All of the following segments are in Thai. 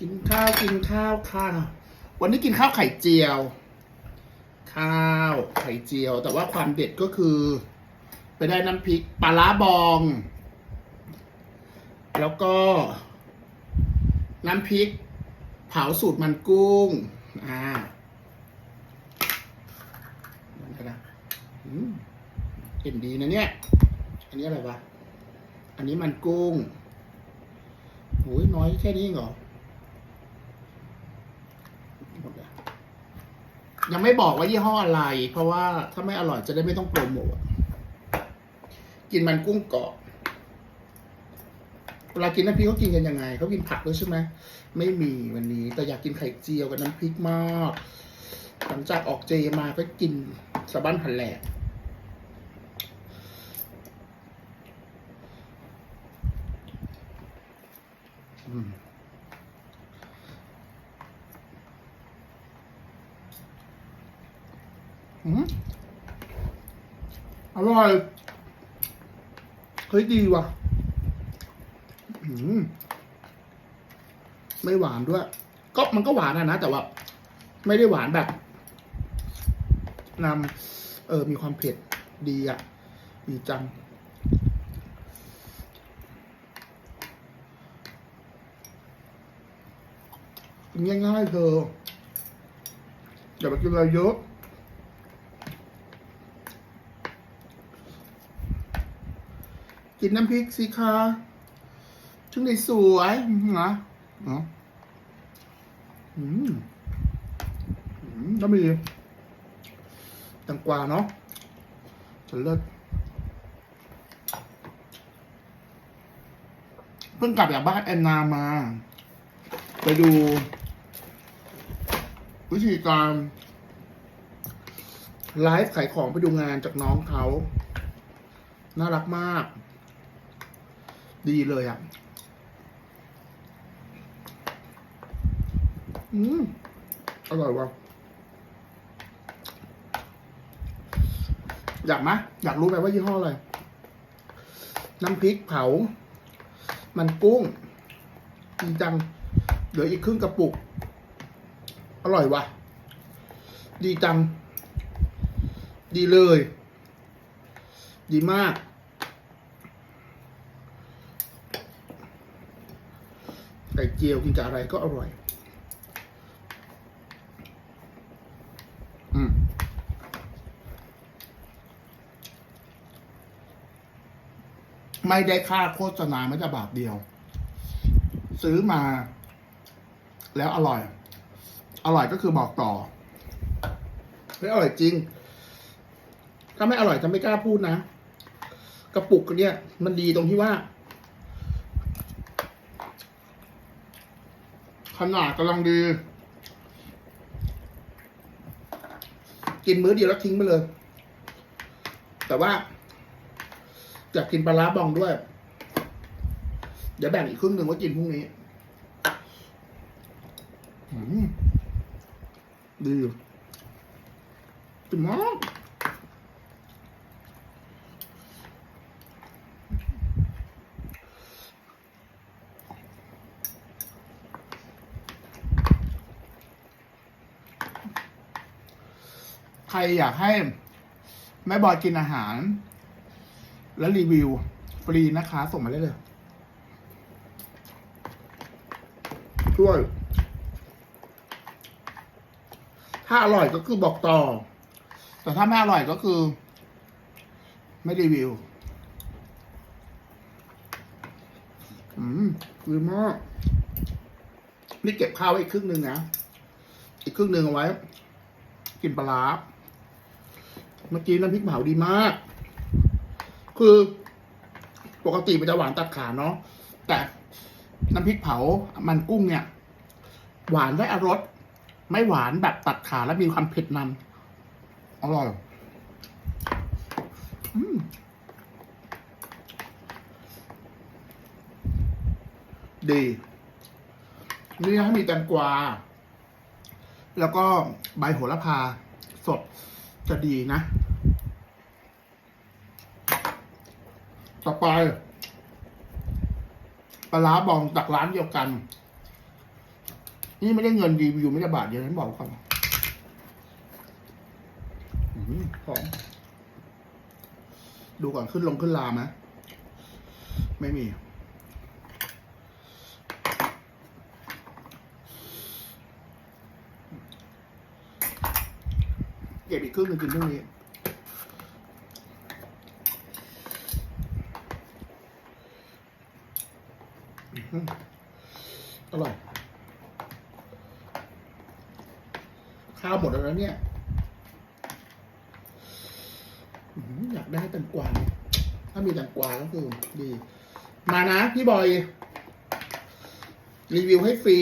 กินข้าวกินข้าวค่ะ วันนี้กินข้าวไข่เจียว ข้าวไข่เจียว แต่ว่าความเด็ดก็คือ ไปได้น้ำพริกปลาร้าบอง แล้วก็ น้ำพริก เผาสูตรมันกุ้ง อ่านะเห็นดีนะเนี่ย อันนี้อะไรวะ อันนี้มันกุ้งโอ้ยน้อยแค่นี้เหรอหมดแล้ว ยังไม่บอกว่ายี่ห้ออะไร เพราะว่าถ้าไม่อร่อยจะได้ไม่ต้องโปรโมทกินมันกุ้งกรอบเวลากินน้ำพริกเขากินกันยังไงเขากินผักด้วยใช่ไหมไม่มีวันนี้ แต่อยากกินไข่เจียวกับน้ำพริกมากหลังจากออกเจมาก็กินสะบั้นผันแหลกอืม อร่อยเฮ้ยดีว่ะไม่หวานด้วย ก็มันก็หวานอะนะ แต่ว่า ไม่ได้หวานแบบนำเออ มีความเผ็ดดีอะดีจัง ง่ายๆเธออย่าไปกินอะไรเยอะ กินน้ำพริกสิคะถึงได้สวยนะเนาะอืมอืมก็มีตังกวาเนาะจะเลิศเพิ่งกลับจากบ้านแอนนามา ไปดู วิธีการไลฟ์ขายของไปดูงานจากน้องเขา น่ารักมาก ดีเลยอะ อืม อร่อยว่ะ อยากไหมอยากรู้ไหมว่ายี่ห้ออะไร น้ำพริกเผา มันกุ้งดีจัง เหลืออีกครึ่งกระปุก อร่อยว่ะ ดีจัง ดีเลย ดีมาก ไก่เจียวกินกับอะไรก็อร่อย อืมไม่ได้ค่าโฆษณาไม่แต่บาทเดียว ซื้อมา แล้วอร่อย อร่อยก็คือบอกต่อเฮ้ยอร่อยจริง ถ้าไม่อร่อยจะไม่กล้าพูดนะ กระปุกเนี่ย มันดีตรงที่ว่า ขนาดกำลังดี กินมื้อเดียวแล้วทิ้งไปเลย แต่ว่าอยากกินปลาร้าบองด้วย เดี๋ยวแบ่งอีกครึ่งหนึ่งไว้กินพรุ่งนี้อืมดีดีมาก รอยากให้แม่บอยกินอาหาร แล้วรีวิว ฟรีนะคะ ส่งมาได้เลยช่วย ถ้าอร่อยก็คือบอกต่อ แต่ถ้าไม่อร่อยก็คือ ไม่รีวิว อืมดีมากนี่เก็บข้าวไว้อีกครึ่งหนึ่งนะ อีกครึ่งหนึ่งเอาไว้ กินปลาร้า เมื่อกี้น้ำพริกเผาดีมาก คือปกติมันจะหวานตัดขาเนาะแต่น้ำพริกเผามันกุ้งเนี่ย หวานได้อรสไม่หวานแบบตัดขาและมีความเผ็ดนำอร่อยอดีนี่นะมีแตงกวา แล้วก็ใบโหระพาสด จะดีนะ ต่อไปปลาร้าบองจากร้านเดียวกัน นี่ไม่ได้เงินรีวิวไม่ได้บาทเดียวฉันบอกก่อนอื้อหือหอมดูก่อนขึ้นลงขึ้นลาไหมไม่มี ก็บอีกครึ่งหนึงกินพรุ่งนี้อื้อร่อย ข้าวหมดแล้วนะเนี่ย อยากได้แตงกวาเนี่ยถ้ามีแตงกวาก็คือดี มานะพี่บอย รีวิวให้ฟรี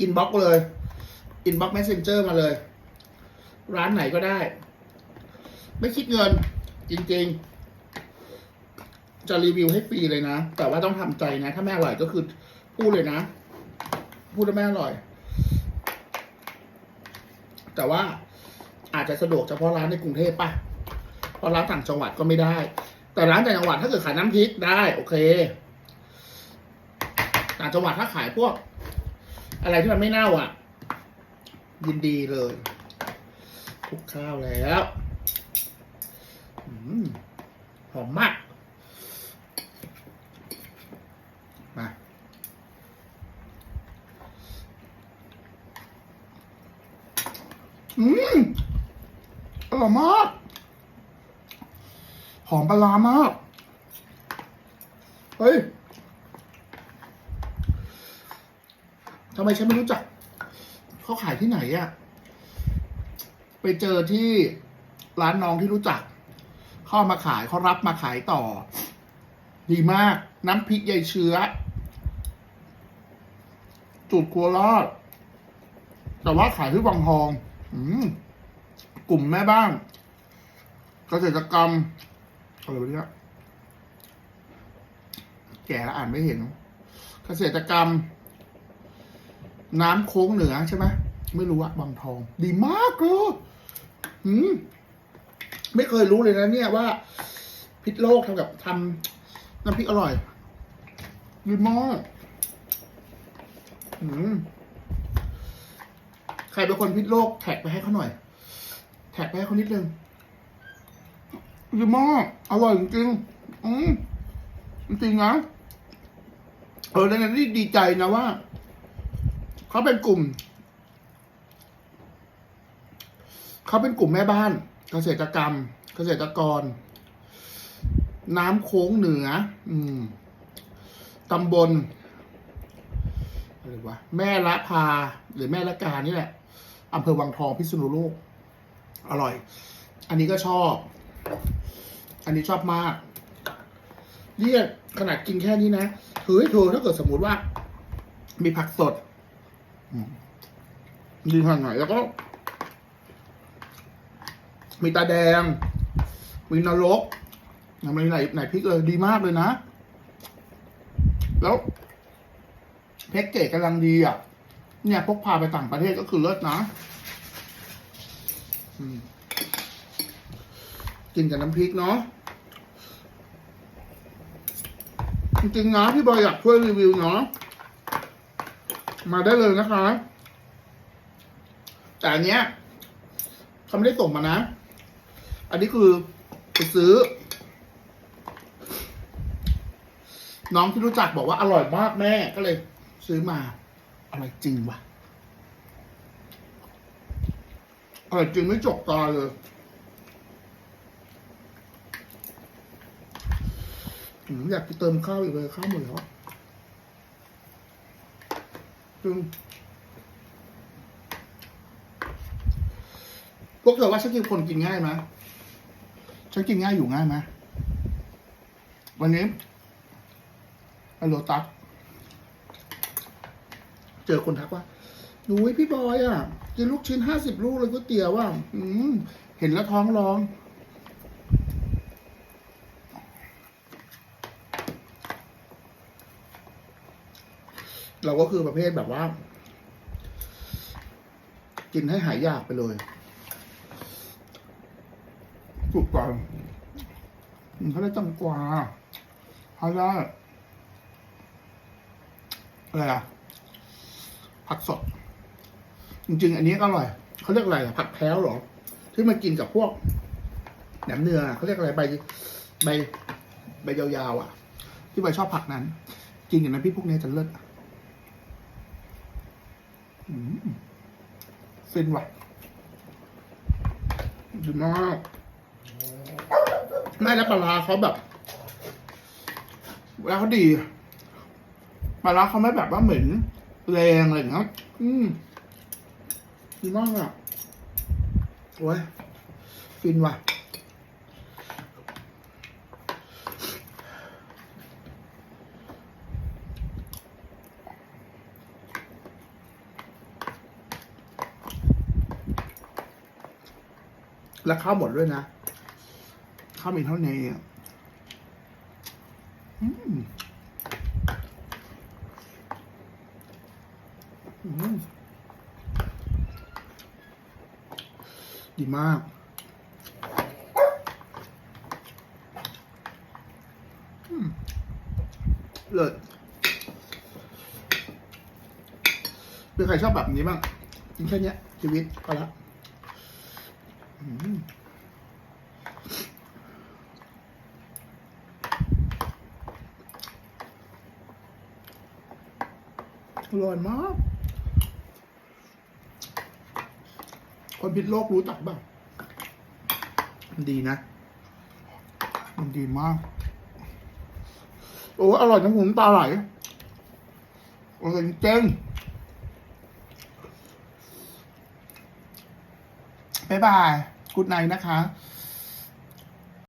อินบ็อกเลย อินบ็อกแมสเซนเจอร์มาเลย ร้านไหนก็ได้ ไม่คิดเงิน จริง ๆ จะรีวิวให้ฟรีเลยนะ แต่ว่าต้องทำใจนะ ถ้าไม่อร่อยก็คือพูดเลยนะ พูดแล้วไม่อร่อย แต่ว่าอาจจะสะดวกเฉพาะร้านในกรุงเทพป่ะเพราะร้านต่างจังหวัดก็ไม่ได้ แต่ร้านต่างจังหวัดถ้าเกิดขายน้ำพริกได้ โอเค ต่างจังหวัดถ้าขายพวก อะไรที่มันไม่เน่าอะ ยินดีเลย ลุกข้าวแล้วอหอมมาก มา อืมอร่อยมาก หอมปลาร้ามาก เฮ้ยทำไมฉันไม่รู้จัก เขาขายที่ไหนอะ ไปเจอที่ร้านน้องที่รู้จัก เข้ามาขายเขารับมาขายต่อ ดีมาก น้ำพริกใยเชื้อ จุดครัวรอด แต่ว่าขายที่วังทองอกลุ่มแม่บ้านเกษตรกรรมอะไรวะเนี่ยแก่แล้วอ่านไม่เห็น เกษตรกรรม น้ำโค้งเหนือใช่ไหมไม่รู้อะบางทอง ดีมากเลย อืมไม่เคยรู้เลยนะเนี่ยว่า พิษโลกทำกับทำน้ำพริกอร่อยดีมากอืมใครเป็นคนพิษโลกแท็กไปให้เขาหน่อย แท็กไปให้เขานิดนึงดีมากอร่อยจริงอืมจริงนะเออแล้วนี่ดีใจนะว่า เขาเป็นกลุ่ม เขาเป็นกลุ่มแม่บ้าน เกษตรกรรม เกษตรกร น้ำโค้งเหนือ อืมตำบลอะไรวะแม่ละพา หรือแม่ละกานี่แหละอำเภอวังทองพิษณุโลก อร่อย อันนี้ก็ชอบ อันนี้ชอบมากเนี่ยขนาดกินแค่นี้นะเฮ้ยเธอถ้าเกิดสมมุติว่า มีผักสดดีขนาดไหนแล้วก็ มีตาแดง มีนรกยังมีไหนไหนพริกเลยดีมากเลยนะ แล้วแพ็กเกจกำลังดีอะ เนี่ยพกพาไปต่างประเทศก็คือเลิศนะกินกับน้ำพริกเนาะจริงๆนะพี่บอยอยากช่วยรีวิวเนาะมาได้เลยนะคะ แต่อันเนี้ยเขาไม่ได้ส่งมานะ อันนี้คือไปซื้อ น้องที่รู้จักบอกว่าอร่อยมากแม่ก็เลย ซื้อมาอร่อยจริงว่ะอร่อยจริงไม่จกตาเลยอยากไปเติมข้าวอีกเลยข้าวหมดแล้วจริงพวกเธอว่าฉันกินคนกินง่ายไหม ฉันกินง่ายอยู่ง่ายไหมวันนี้ไปโลตัสเจอคนทักว่าหนูพี่บอยอะกินลูกชิ้นห้าสิบลูกเลยก๋วยเตี๋ยวว่าอืมเห็นแล้วท้องร้อง เราก็คือประเภทแบบว่า กินให้หายยากไปเลย ถูกต้องอืมเขาได้ตังกว่าเขาได้อะไรอะผักสด จริง ๆ อันนี้ก็อร่อยเขาเรียกอะไรอะผักแพ้วหรอ ที่มากินกับพวกแหนมเนืองอเขาเรียกอะไรใบใบใบยาวๆอะ ที่ใบชอบผักนั้น กินกับน้ำพริกพวกนี้จะเลิศฟินว่ะดีมาก ไม่แล้วปลาร้าเขาแบบเวลาเขาดีปลาร้าเขาไม่แบบว่าเหม็นแรงอะไรอย่างเงี้ยอืมดีมากอะโอ้ยฟินว่ะ แล้วข้าวหมดด้วยนะ ข้าวมีเท่านี้อะอืมอืมดีมากเลิศเป็นใครชอบแบบนี้บ้างกินแค่เนี้ยชีวิตก็ละอืม อ ร่อยมาก คนพิษโลกรู้จักบ้างมันดีนะ มันดีมาก โอ้อร่อยน้ำหูน้ำตาไหลอร่อยจริงบ๊ายบายกุดไนนะคะ